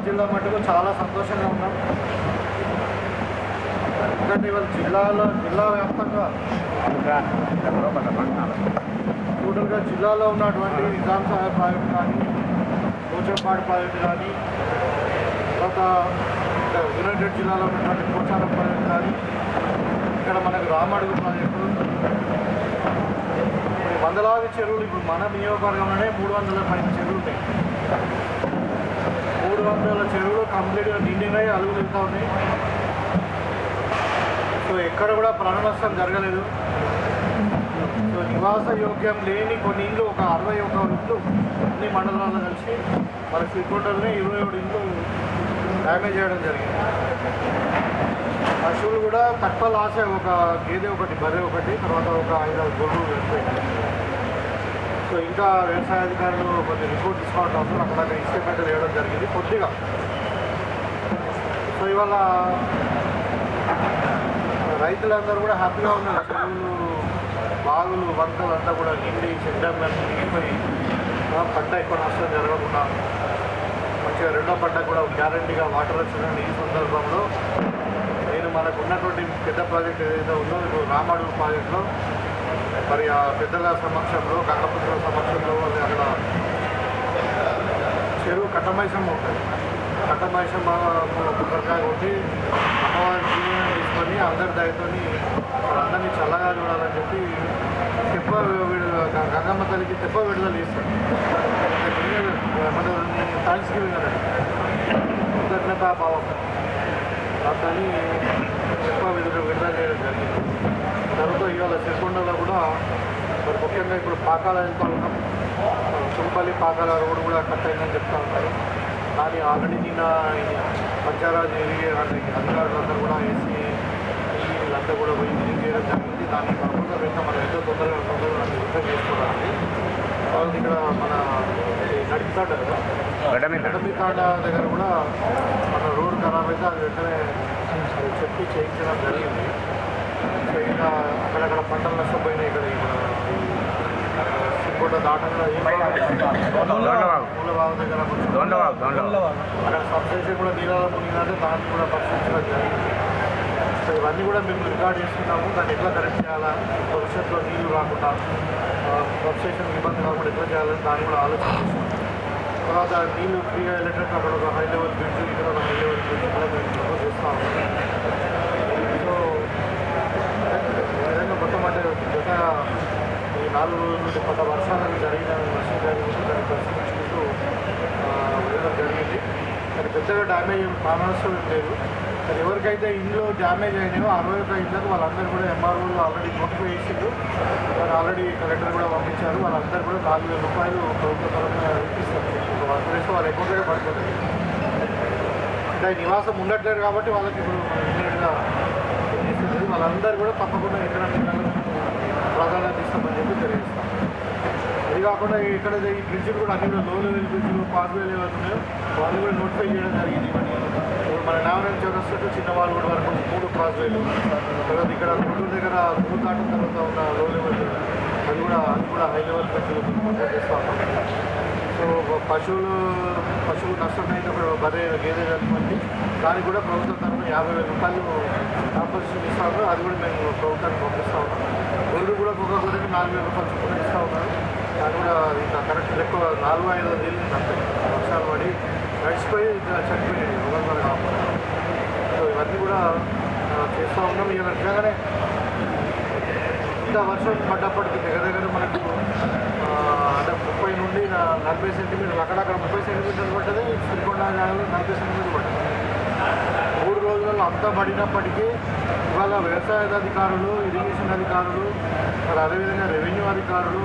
నిజామాబాద్ జిల్లా మటుకు చాలా సంతోషంగా ఉన్నాం. ఎందుకంటే ఇవాళ జిల్లాలో జిల్లా వ్యాప్తంగా టోటల్గా జిల్లాలో ఉన్నటువంటి నిజాం సాహెబ్ ప్రాజెక్ట్ కానీ కూచంపాడు ప్రాజెక్ట్ కానీ తర్వాత యునైటెడ్ జిల్లాలో ఉన్నటువంటి పోచారం ప్రాజెక్ట్ కానీ ఇక్కడ మనకు రామడుగు ప్రాజెక్టు వందలాది చెరువులు ఇప్పుడు మన నియోజకవర్గంలోనే మూడు వందల పైన చెరువులు ఉన్నాయి మూడు వందల చెరువులు కంప్లీట్గా నిండినాయి అలుగు తింటా ఉన్నాయి సో ఎక్కడ కూడా ప్రాణ నష్టం జరగలేదు. సో నివాస యోగ్యం లేని కొన్ని ఇండ్లు ఒక అరవై ఒక ఇండ్లు అన్ని మండలాల్లో కలిసి మన శ్రీకొండలోనే ఇరవై ఏడు ఇండ్లు డ్యామేజ్ చేయడం జరిగింది. పశువులు కూడా తక్కువ లాసే ఒక గేదె ఒకటి బర్రె ఒకటి తర్వాత ఒక ఐదు ఆరు గొర్రెలు వెళ్ళిపోయింది సో ఇంకా వ్యవసాయ అధికారులు కొన్ని రిపోర్ట్ తీసుకోవడం అవసరం అక్కడ ఇన్స్పెక్టర్ వేయడం జరిగింది. కొద్దిగా సో ఇవాళ రైతులందరూ కూడా హ్యాపీగా ఉన్నారు. చెరువులు బాగులు వంటలు అంతా కూడా నిండి చెడ్డమ్మని నిండిపోయి పంట ఎక్కువ నష్టం జరగకుండా మంచిగా రెండో పంట కూడా గ్యారంటీగా వాటర్ వచ్చిన ఈ సందర్భంలో నేను మనకు ఉన్నటువంటి పెద్ద ప్రాజెక్ట్ ఏదైతే ఉందో ఇప్పుడు రామాడు ప్రాజెక్టులో మరి ఆ పెద్దల సమక్షంలో గంగపుత్రుల సమక్షంలో అక్కడ చెరువు కట్టమైసం ఉంటుంది. కట్టమైసం కుక్కరకాయ కొట్టి అమ్మవారి జీవనం తీసుకొని అందరి దయతోని అందరినీ చల్లగా చూడాలని చెప్పి తెప్ప విడుదల గంగమ్మ తల్లికి తెప్ప విడుదల చేస్తారు మన థ్యాంక్స్ గివింగ్ అన్నట్టు కృతజ్ఞత భావం. అతని ఎక్కువ విధులు విడుదల చేయడం జరిగింది. తర్వాత ఇవాళ సిరికొండలో కూడా మరి ముఖ్యంగా ఇప్పుడు పాకాల వెళ్తూ ఉన్నాం చుంపల్లి పాకాల రోడ్డు కూడా కట్ అయిందని చెప్తా ఉన్నారు. కానీ ఆల్రెడీ నిన్న ఈ పంచారాజ్ ఏరియా అధికారులందరూ కూడా వేసి వీళ్ళంతా కూడా పోయి విజిట్ చేయడం జరిగింది. దాన్ని కాకుండా వెంట మనం ఎంతో తొందరగా తొందరగా దాన్ని యుద్ధం చేసుకోవడానికి. తర్వాత ఇక్కడ మన నడిపితాడు కదా. నడిపితాడ దగ్గర కూడా మన రోడ్ ఖరాబ్ అయితే అది వెంటనే చెప్పి చేయించడం జరిగింది. సో ఇంకా అక్కడక్కడ పంటలు నష్టపోయినాయి ఇక్కడ సిక్కోట దాటంగా. మూలబాగు దగ్గర అక్కడ సబ్స్టేషన్ కూడా మునిగిందంటే దాన్ని కూడా పరిశీలించడం జరిగింది. సో ఇవన్నీ కూడా మేము రికార్డ్ చేసుకున్నాము. దాన్ని ఎట్లా కరెక్ట్ చేయాలా భవిష్యత్తులో నీళ్ళు రాకుండా సబ్స్టేషన్ ఇబ్బంది కాకుండా ఎట్లా చేయాలని దాన్ని కూడా ఆలోచించాము తర్వాత నీళ్ళు ఫ్రీగా వెళ్ళేటట్టు అక్కడ ఒక హై లెవెల్ బ్రిడ్జ్ ఇక్కడ ఒక హై లెవెల్ బ్రిడ్జ్ కూడా మేము ప్రపోజ్ సో ఏదైనా మొత్తం అంటే గత ఈ నాలుగు నుండి కొంత వర్షాలకు జరిగిన వర్షం జరిగింది దాన్ని పరిశీలించుకుంటూ ఆ, వెళ్ళడం జరిగింది. కానీ పెద్దగా డ్యామేజ్ ఏం ప్రాణనష్టం ఏం లేదు. మరి ఎవరికైతే ఇండ్లు డ్యామేజ్ అయినాయో అరవై ఒక ఇళ్ళకు వాళ్ళందరూ కూడా ఎంఆర్ఓలు ఆల్రెడీ నోటిఫై చేసిండ్రు. వాళ్ళు ఆల్రెడీ కలెక్టర్ కూడా పంపించారు. వాళ్ళందరూ కూడా నాలుగు వేల రూపాయలు ప్రభుత్వ పరంగా వర్క్ వాళ్ళు ఎక్కువ అకౌంట్లోనే పడిపోతుంది అంటే నివాసం ఉండట్లేదు కాబట్టి వాళ్ళకి ఇప్పుడు ఇమీడియట్గా వాళ్ళందరూ కూడా తప్పకుండా ఎక్కడ ప్రాధాన్యత ఇస్తామని చెప్పి తెలియజేస్తాం అది కాకుండా ఇక్కడ ఈ బ్రిడ్జ్లు కూడా అన్ని కూడా లో లెవెల్ బ్రిడ్జ్లు పాస్వే లెవెల్ ఉన్నాయో వాళ్ళు కూడా నోటిఫై చేయడం జరిగింది ఇవన్నీ ఇప్పుడు మన నావరం చౌరస్తు చిన్న వాళ్ళు కూడా వరకు మూడు పాస్వేలు తర్వాత ఇక్కడ గుంటూరు దగ్గర మూడు దాటిన తర్వాత ఉన్న లో లెవెల్ అది కూడా అది కూడా హై లెవెల్ బ్రిడ్జ్లు చేస్తాం పశువులు పశువులు నష్టమైనప్పుడు బర్రె గేదె చనిపోయింది దానికి కూడా ప్రభుత్వం తరఫున యాభై వేల రూపాయలు కాంపల్సరీ ఇస్తా ఉన్నారు అది కూడా మేము ప్రభుత్వానికి పంపిస్తా ఉన్నాం. గొర్రెలు కూడా ఒక్కొక్క గొర్రెకి నాలుగు వేల రూపాయలు చొప్పున ఇస్తా ఉన్నారు. అది కూడా ఇంకా కరెక్ట్ ఎక్కువ నాలుగు ఐదు నీళ్ళు అంతే. వర్షాలు పడి నడిచిపోయి ఇంకా చనిపోయాయి ఒకరి కాకుండా. సో ఇవన్నీ కూడా చేస్తూ ఉన్నాం. ఇక నిజంగానే ఇంత వర్షం పడ్డప్పటికీ దగ్గర దగ్గర మనకు ముప్పై నుండి నలభై సెంటీమీటర్లు అక్కడక్కడ ముప్పై సెంటీమీటర్లు పడ్డది శ్రీకొండ నలభై సెంటీమీటర్లు పడ్డది మూడు రోజులలో అంతా పడినప్పటికీ ఇవాళ వ్యవసాయ అధికారులు ఇరిగేషన్ అధికారులు మరి అదేవిధంగా రెవెన్యూ అధికారులు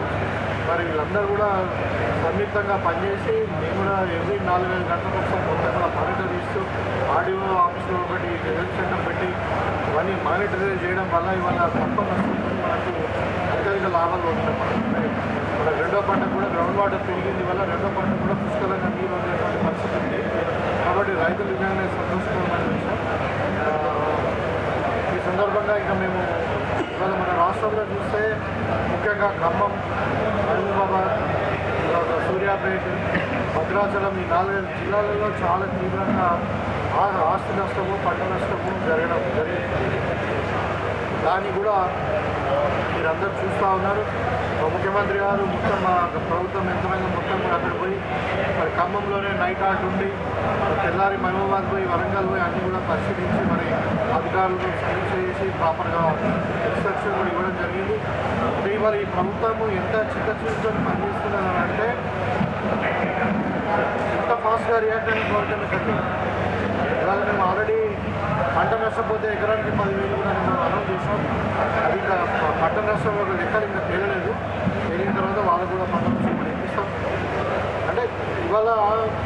మరి వీళ్ళందరూ కూడా సంయుక్తంగా పనిచేసి మేము కూడా ఎవ్రీ నాలుగు వేల గంటల కోసం మొత్తం కూడా మానిటర్ ఇస్తూ ఆడియో ఆఫీసులో ఒకటి గెజెట్ సెంటర్ పెట్టి ఇవన్నీ మానిటర్ చేయడం వల్ల ఇవాళ తక్కువ మనకు అత్యధిక లాభాలు ఉంటాయి మనకు. రెండో పంట కూడా గ్రౌండ్ వాటర్ పెరిగింది వల్ల రెండో పంట కూడా పుష్కలంగా నీరు ఉండేటువంటి పరిస్థితి ఉంది. కాబట్టి రైతులు నిజంగానే సంతోషకరమైన విషయం ఈ సందర్భంగా ఇంకా మేము ఇవాళ మన రాష్ట్రంలో చూస్తే ముఖ్యంగా ఖమ్మం మహబూబాబాద్ తర్వాత సూర్యాపేట భద్రాచలం ఈ నాలుగైదు జిల్లాలలో చాలా తీవ్రంగా ఆ- ఆస్తి నష్టము పంట నష్టము జరగడం జరిగింది. దాన్ని కూడా మీరందరూ చూస్తూ ఉన్నారు. ముఖ్యమంత్రి గారు మొత్తం మా ప్రభుత్వం ఎంతమంది మొత్తం కూడా అక్కడ పోయి మరి ఖమ్మంలోనే నైట్ ఆర్ట్ ఉండి తెల్లారి మహబూబాద్ పోయి వరంగల్ పోయి అన్నీ కూడా పరిశీలించి మరి అధికారులను సమీక్ష చేసి ప్రాపర్గా ఇన్స్ట్రక్షన్ కూడా ఇవ్వడం జరిగింది. అంటే ఇవాళ ఈ ప్రభుత్వము ఎంత చిత్తచూరుతో పనిచేస్తున్నదని అంటే ఎంత ఫాస్ట్గా రియాక్ట్ అయిన కోరటమే కట్టి ఇవాళ మేము ఆల్రెడీ పంట నష్టపోతే ఎకరానికి పదివేలు కూడా మేము అనౌన్స్ చేసాం అది ఇంకా పంట నష్టం ఒక లెక్కలు ఇంకా తేలలేదు. తేలిన తర్వాత వాళ్ళకు కూడా పంట నష్టం ఇప్పిస్తాం. అంటే ఇవాళ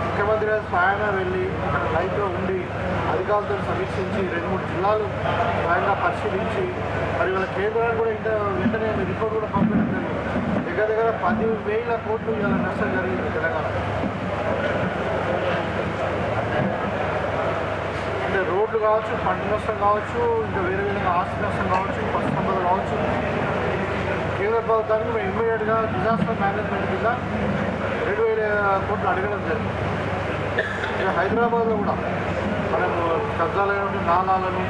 ముఖ్యమంత్రి స్వయంగా వెళ్ళి అక్కడ లైవ్లో ఉండి అధికారులతో సమీక్షించి రెండు మూడు జిల్లాలు స్వయంగా పరిశీలించి మరి వాళ్ళ కేంద్రానికి కూడా ఇంత వెంటనే రిపోర్ట్ కూడా పంపించడం జరిగింది. దగ్గర దగ్గర పది వేల కోట్లు ఇవాళ నష్టం జరిగింది తెలంగాణ అంటే కావచ్చు పంట నష్టం కావచ్చు ఇంకా వేరే విధంగా ఆస్తి నష్టం కావచ్చు పశు కావచ్చు. కేంద్ర ప్రభుత్వానికి మేము ఇమ్మీడియట్గా డిజాస్టర్ మేనేజ్మెంట్ కింద రెండు వేల కోట్లు అడగడం జరిగింది. ఇక హైదరాబాద్లో కూడా మనము కబ్జాలైనటువంటి నాలాలను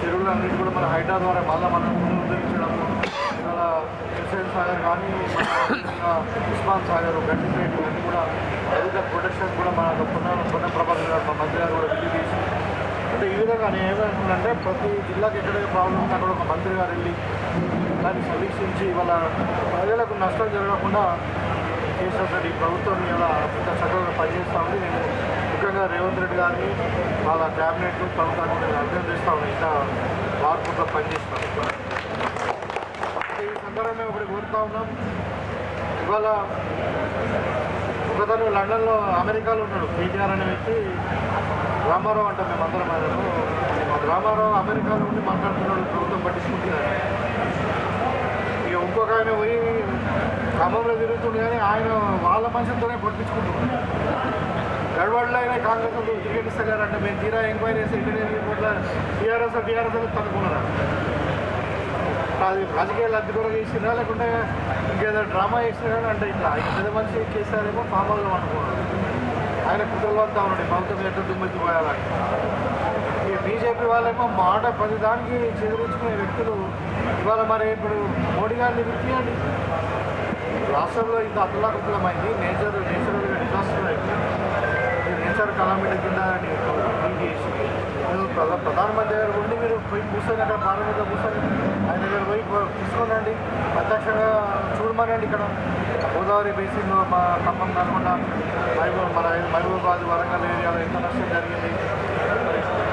చెరువులన్నిటి కూడా మన హైడ్రా ద్వారా మళ్ళీ మనం పునరుద్ధరించడం ఇవాళ హుస్సేన్ సాగర్ కానీ ఉస్మాన్ సాగర్ గండిపేట ఇవన్నీ కూడా అధిక ప్రొటెక్షన్ కూడా మన పునః పునః గారు మా మంత్రి గారు కూడా విధి తీసి అంటే ఈ విధంగా నేను ఏమంటున్నానంటే ప్రతి జిల్లాకి ఎక్కడైతే ప్రాబ్లం ఉందో అక్కడ ఒక మంత్రి గారు వెళ్ళి దాన్ని సమీక్షించి ఇవాళ ప్రజలకు నష్టం జరగకుండా చేసినటువంటి ప్రభుత్వం ఇలా ఇంత చక్కగా పనిచేస్తామని ఉంది. నేను ముఖ్యంగా రేవంత్ రెడ్డి గారిని వాళ్ళ క్యాబినెట్ ప్రభుత్వాన్ని నేను అభినందిస్తా ఉన్నాను ఇంత మార్పుతో పనిచేస్తాను ఈ సందర్భంగా ఇప్పుడు కోరుతా ఉన్నాం. ఇవాళ ఒకతను లండన్లో అమెరికాలో ఉన్నాడు. కేటీఆర్ అనే వ్యక్తి. రామారావు అంటే మేము అందరం ఆ రామారావు అమెరికాలో నుండి మాట్లాడుతున్నాడు ప్రభుత్వం పట్టించుకుంటున్నారు ఇక ఇంకొక ఆయన పోయి ఖమ్మంలో తిరుగుతుండే కానీ ఆయన వాళ్ళ మనుషులతోనే పట్టించుకుంటున్నాడు. గడవాడలో అయినా కాంగ్రెస్ టికెట్ ఇస్తగారంటే మేము తీరా ఎంక్వైరీ చేసి ఇండియన్ రిపోర్ట్లో టీఆర్ఎస్ టీఆర్ఎస్ తనుకున్నారు అది రాజకీయ లబ్ధి కూడా చేసినా లేకుంటే ఇంకేదో డ్రామా చేసినా కానీ అంటే ఇట్లా. ఇంత మనిషి చేశారేమో ఫామ్ హౌస్లో అనుకున్నాడు ఆయన కుటుంబంతో ఉండండి. ప్రభుత్వం ఎట్లా దుమ్మెత్తి పోయాలని ఈ బీజేపీ వాళ్ళేమో మాట ప్రతి దానికి చెదిరించుకునే వ్యక్తులు. ఇవాళ మరి ఇప్పుడు మోడీ గారిని విప్పియండి రాష్ట్రంలో ఇంత అతలాకుతలమైంది నేచర్ నేచురల్గా డిజాస్టర్ అయింది. ఈ నేచర్ కలామిటీ కింద ఇది చేసి ప్రధానమంత్రి దగ్గర ఉండి మీరు పోయి కూర్చొని అక్కడ పార్లమెంట్లో కూర్చొని ఆయన దగ్గర పోయి పో- తీసుకోనండి ప్రత్యక్షంగా చూడమనండి ఇక్కడ. గోదావరి బేసిన్ మా ఖమ్మం కాకుండా మహబూబ్ మన మహబూబాబాద్ వరంగల్ ఏరియాలో ఎంత నష్టం జరిగింది.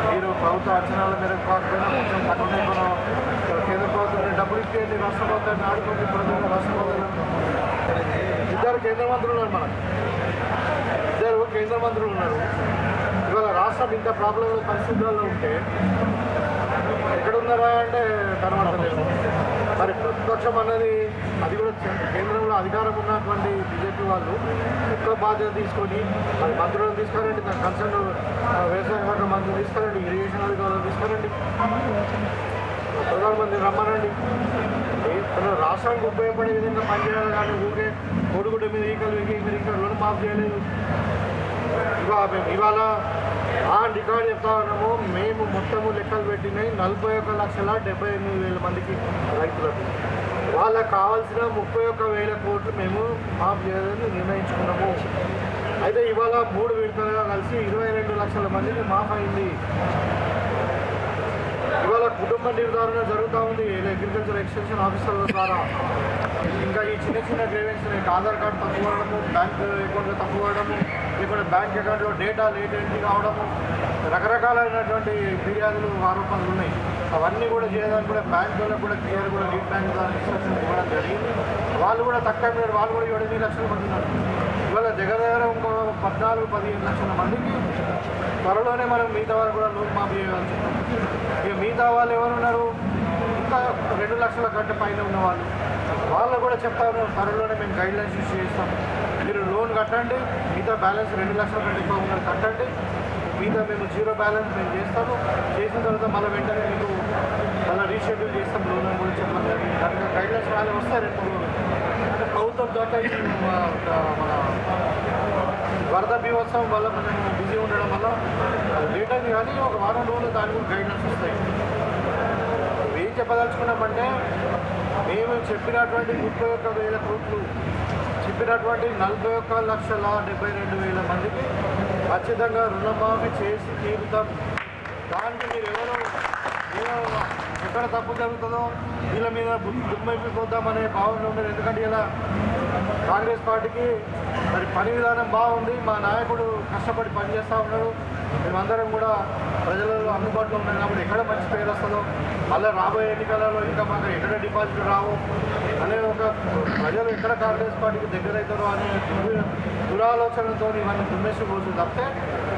మీరు ప్రభుత్వ అంచనాల మేరకు కాకపోయినా కొంచెం తక్కువ మనం కేంద్ర ప్రభుత్వం డబ్బులు ఇచ్చేయండి రాష్ట్ర ప్రభుత్వాన్ని ఆడుకోండి ప్రజలు రాష్ట్ర ప్రభుత్వం ఇద్దరు కేంద్ర మంత్రులు ఉన్నారు మనకు. ఇద్దరు కేంద్ర మంత్రులు ఉన్నారు. రాష్ట్రం ఇంత ప్రాబ్లం పరిస్థితుల్లో ఉంటే ఎక్కడున్నారా అంటే కనబడలేదు మరి ప్రతిపక్షం అన్నది అది కూడా కేంద్రంలో అధికారం ఉన్నటువంటి బీజేపీ వాళ్ళు ఎక్కువ బాధ్యత తీసుకొని మరి మంత్రులను తీసుకురండి దాని కన్సర్న్ వ్యవసాయ శాఖ మంత్రులు తీసుకురండి ఇరిగేషన్ అధికారులు తీసుకురండి. ప్రధానమంత్రి రమ్మనండి. ఏ- రాష్ట్రానికి ఉపయోగపడే విధంగా పనిచేయాలి కానీ ఊరికే కొడుకుడు మీద ఈకలు వీకి మీరు ఇంకా రుణం మాఫ్ చేయలేదు. ఇవాళ మేము ఇవాళ ఆ రికార్డు చెప్తా ఉన్నాము మేము మొత్తము లెక్కలు పెట్టినాయి. నలభై ఒక లక్షల డెబ్బై ఎనిమిది వేల మందికి రైతులకు. వాళ్ళకి కావాల్సిన ముప్పై ఒక్క వేల కోట్లు మేము మాఫ్ చేయాలని నిర్ణయించుకున్నాము. అయితే ఇవాళ మూడు విడతలుగా కలిసి ఇరవై రెండు లక్షల మందికి మాఫ్ అయింది. ఇవాళ కుటుంబ నిర్ధారణ జరుగుతూ ఉంది. అగ్రికల్చర్ ఎక్స్టెన్షన్ ఆఫీసర్ల ద్వారా. ఇంకా ఈ చిన్న చిన్న గ్రేవెన్స్ ఆధార్ కార్డు తప్పు అవడము బ్యాంక్ అకౌంట్లో తప్పు అవడము ఇప్పుడు బ్యాంక్ అకౌంట్లో డేటా లేట్ ఎంట్రీ కావడము రకరకాలైనటువంటి ఫిర్యాదులు ఆరోపణలు ఉన్నాయి. అవన్నీ కూడా చేయడానికి కూడా బ్యాంక్ వాళ్ళకు కూడా క్లియర్ కూడా లీడ్ బ్యాంక్ ద్వారా ఇన్స్ట్రక్షన్ ఇవ్వడం జరిగింది. వాళ్ళు కూడా తక్కువ మీద వాళ్ళు కూడా ఏడు ఎనిమిది లక్షలు పడుతున్నారు. ఇవాళ దగ్గర దగ్గర ఇంకో పద్నాలుగు పదిహేను లక్షల మందికి త్వరలోనే మనం మిగతా వాళ్ళు కూడా లోన్ మాఫీ చేయాల్సి ఇక మిగతా వాళ్ళు ఎవరున్నారు? ఇంకా రెండు లక్షల కంటే పైన ఉన్న వాళ్ళు. వాళ్ళు కూడా చెప్తా ఉన్నారు త్వరలోనే మేము గైడ్ లైన్స్ ఇష్యూ చేస్తాం. మీరు లోన్ కట్టండి. మిగతా బ్యాలెన్స్ రెండు లక్షల కంటే ఎక్కువ ఉన్నది. కట్టండి. మిగతా మేము జీరో బ్యాలెన్స్ మేము చేస్తాము. చేసిన తర్వాత మళ్ళీ వెంటనే మీకు మళ్ళీ రీషెడ్యూల్ చేస్తాం. లోన్ అని కూడా చెప్పడం జరిగింది. కనుక గైడ్ లైన్స్ వాళ్ళు వస్తాయి ఇప్పుడు అంటే ప్రభుత్వం రోజుల దాకా ఈ మన వరద బీభత్సం వల్ల కొంచెం బిజీ ఉండడం వల్ల అది లేట్ అయింది కానీ ఒక వారం రోజులు దాని కూడా గైడ్లైన్స్ వస్తాయి. ఏం చెప్పదలుచుకున్నామంటే మేము చెప్పినటువంటి ముప్పై ఒక్క వేల కోట్లు చెప్పినటువంటి నలభై ఒక్క లక్షల డెబ్బై రెండు వేల మందికి ఖచ్చితంగా రుణమాఫీ చేసి తీరుతాం. దానికి మీరు ఎవరు ఎక్కడ తప్పు జరుగుతుందో వీళ్ళ మీద దుమ్మైపోతామనే భావన ఉండదు. ఎందుకంటే ఇలా కాంగ్రెస్ పార్టీకి మరి పని విధానం బాగుంది. మా నాయకుడు కష్టపడి పనిచేస్తూ ఉన్నాడు. మేమందరం కూడా ప్రజలలో అందుబాటులో ఉన్నాం కాబట్టి ఎక్కడ మంచి పేరు వస్తుందో మళ్ళీ రాబోయే ఎన్నికలలో ఇంకా మాకు ఎక్కడ డిపాజిట్లు రావు అనే ప్రజలు ఎక్కడ కాంగ్రెస్ పార్టీకి దగ్గర అవుతారో అనే దురాలోచనతో ఇవన్నీ దుమ్మేసిపోతుంది తప్పితే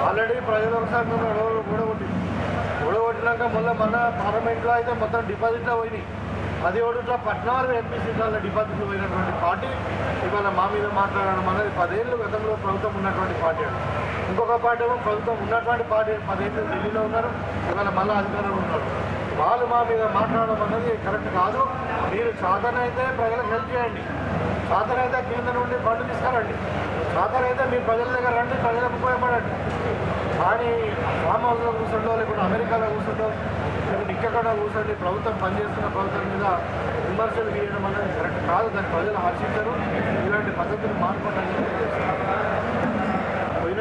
ఆల్రెడీ ప్రజలు ఒకసారి మేము గొడవకొట్టి గొడవకొట్టినాక మళ్ళీ మన పార్లమెంట్లో అయితే మొత్తం డిపాజిట్లో పోయినాయి. అది ఒకటిలో పద్నాలుగు ఎంపీ సీట్లలో డిపాజిట్లు పోయినటువంటి పార్టీ ఇవాళ మా మీద మాట్లాడడం అనేది పదేళ్ళు గతంలో ప్రభుత్వం ఉన్నటువంటి పార్టీ ఇంకొక పార్టీ ఏమో ప్రభుత్వం ఉన్నటువంటి పార్టీ పదేళ్ళు ఢిల్లీలో ఉన్నారు. ఇవాళ మళ్ళీ అధికారంలో ఉన్నారు. వాళ్ళు మా మీద మాట్లాడడం అన్నది కరెక్ట్ కాదు. మీరు చాతనైతే ప్రజలకు హెల్ప్ చేయండి. చాతనైతే కేంద్రం నుండి ఫండ్ తీసుకురండి. అయితే మీరు ప్రజల దగ్గర రండి ప్రజలకు ఉపయోగపడండి. కానీ ఫామ్ హౌస్లో కూర్చుండో లేకుంటే అమెరికాలో కూర్చుండో లేకుంటే ఇక్కడ కూర్చోండి ప్రభుత్వం పనిచేస్తున్న ప్రభుత్వం మీద విమర్శలు గీయడం అనేది కరెక్ట్ కాదు. దాన్ని ప్రజలు హర్షించరు. ఇలాంటి పద్ధతులు మార్చుకోవడానికి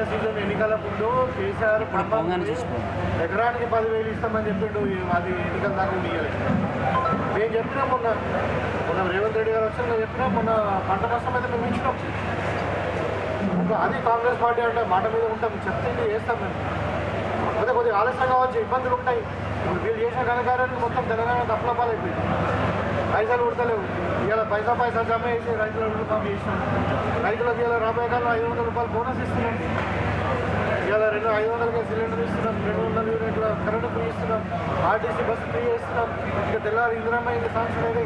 సీజన్ ఎన్నికల ముందు కేసీఆర్. ఎకరానికి పదివేలు ఇస్తామని చెప్పిండు. అది ఎన్నికల దాకా ఇవ్వలేదు మేము చెప్పినా మొన్న మొన్న రేవంత్ రెడ్డి గారు వచ్చిన చెప్పినా మొన్న పంట నష్టం అయితే మేము ఇచ్చినాం. అది కాంగ్రెస్ పార్టీ అంటే మాట మీద ఉంటాం. చెప్తే చేస్తాం మేము. కాకపోతే కొద్దిగా ఆలస్యం కావచ్చు ఇబ్బందులు ఉంటాయి. ఇప్పుడు వీళ్ళు చేసిన ఘనకార్యానికి మొత్తం తెలంగాణ దప్పలపాలైపోయింది. పైసలు ఉడతలేవు. ఇవాళ పైసా పైసా జమ చేసి రైతుల చేసినాం. రైతులకు ఇవాళ రాబోయే కాలంలో ఐదు వందల రూపాయలు బోనస్ ఇస్తున్నాం. ఇవాళ రెండు ఐదు వందలకి సిలిండర్ ఇస్తున్నాం. రెండు వందల యూనిట్ల కరెంటు ఫ్రీ ఇస్తున్నాం. ఆర్టీసీ బస్సు ఫ్రీ చేస్తున్నాం. ఇంకా తెల్లారి ఇందిరమ్మ ఇంకా సాంక్షన్ అయితే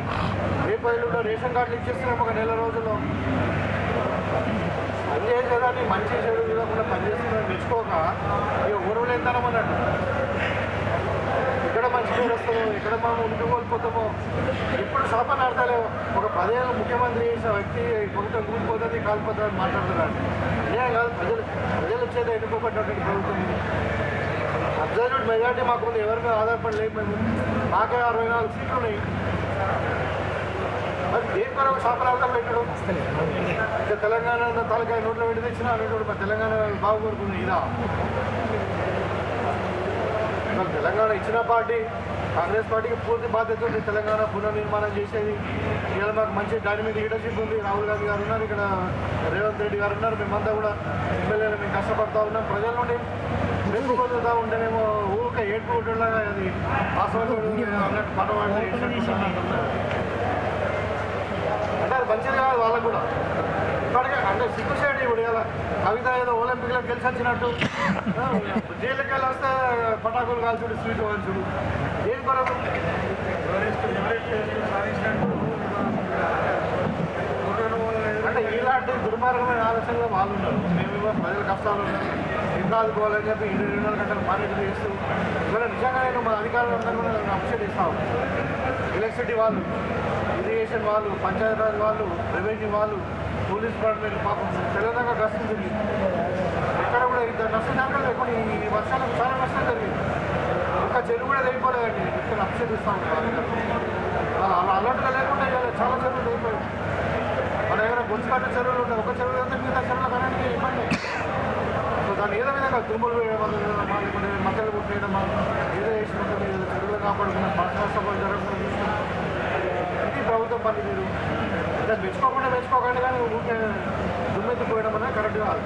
రేపు ఎల్లుండో రేషన్ కార్డులు ఇచ్చేస్తున్నాం ఒక నెల రోజుల్లో. పని చేసేదాన్ని మంచి చెడు చూడకుండా పనిచేస్తున్నా మెచ్చుకోక ఇక ఊరువులు ఎంతనం అన్నట్టు. ఎక్కడ మంచి పేరు వస్తుందో ఎక్కడ మనం ఉండి కోల్పోతామో ఇప్పుడు శాపన అర్థాలేవు ఒక పదేళ్ళు ముఖ్యమంత్రి చేసిన వ్యక్తి ప్రభుత్వం కూలిపోతుంది కాలిపోతుంది అని మాట్లాడుతున్నాడు అన్యాయం కాదు ప్రజలు ప్రజలు వచ్చేది ఎన్నుకోబడినటువంటి ప్రభుత్వం ఇది అబ్జర్వ్డ్ మెజార్టీ మాకు ఉంది ఎవరి మీద ఆధారపడి లేవు మేము మాకే అరవై నాలుగు సీట్లు ఉన్నాయి మరి దేని కొరకు శాపనార్థం పెట్టడం ఇక తెలంగాణ తలకాయ నోట్లో పెట్టి తెచ్చిన అనేటువంటి తెలంగాణ బాగుపడుతుంది ఇదా మరి తెలంగాణ ఇచ్చిన పార్టీ కాంగ్రెస్ పార్టీకి పూర్తి బాధ్యత ఉంది. తెలంగాణ పునర్నిర్మాణం చేసేది. ఇవాళ మాకు మంచి డైనమిక్ లీడర్షిప్ ఉంది. రాహుల్ గాంధీ గారు ఉన్నారు. ఇక్కడ రేవంత్ రెడ్డి గారు ఉన్నారు. మేమంతా కూడా ఎమ్మెల్యేలు మేము కష్టపడతా ఉన్నాం. ప్రజల నుండి పొందుతూ ఉంటేనేమో ఊరికే ఏడ్పుకుంటున్నాగా అది అన్నట్టు అంటే అది మంచిది కాదు వాళ్ళకు కూడా. ఇప్పటికే అంటే సిగ్గుసేటి కవిత ఏదో ఒలింపిక్లో గెలిచి వచ్చినట్టు జైలుకి వెళ్ళి వస్తే పటాకులు కాల్చుడు స్వీట్ కాల్చుడు. ఏం కొరకు? అంటే ఇలాంటి దుర్మార్గమైన ఆలోచనలో వాళ్ళు ఉన్నారు. మేమేమో ప్రజల కష్టాలు ఉన్నాయి. ఇంకా పోవాలని చెప్పి ఇరవై రెండు నాలుగు గంటలు మార్కెట్లు చేస్తూ ఇవాళ నిజంగా నేను మన అధికారులు అందరూ కూడా నేను అప్సెట్ ఇస్తాను ఎలక్ట్రిసిటీ వాళ్ళు ఇరిగేషన్ వాళ్ళు పంచాయతీరాజ్ వాళ్ళు రెవెన్యూ వాళ్ళు తీసుకోవట్లేదు పాపం. తెలంగాణ నష్టం జరిగింది ఎక్కడ కూడా ఇంత నష్టం జరగలేదు లేకుండా ఈ వర్షాలకు చాలా నష్టం జరిగింది. ఇంకా చెరువు కూడా తెగిపోలేదండి ఇక్కడ అప్సెట్ ఇస్తా ఉంటారు అలా అలా అలర్ట్గా లేకుండా చాలా చెరువులు తెగిపోయాయి మన దగ్గర గొంతుకాట చెరువులు ఉంటాయి ఒక చెరువు అయితే మిగతా చెరువుల కరెంట్ ఇబ్బంది. సో దాన్ని ఏదో విధంగా దుమ్ములు వేయడం వల్ల లేకుంటే మక్కలు కుట్టేయడమా ఏదో చేసినట్టు చెరువులు కాపాడుకున్న పంట నష్టపోయి జరగకుండా చూసుకుంటాం ఇది ప్రభుత్వం పని మీరు మెచ్చుకోకుండా మెచ్చుకోకండి కానీ ఊరికే దుమ్మెత్తిపోయడం అనేది కరెక్ట్ కాదు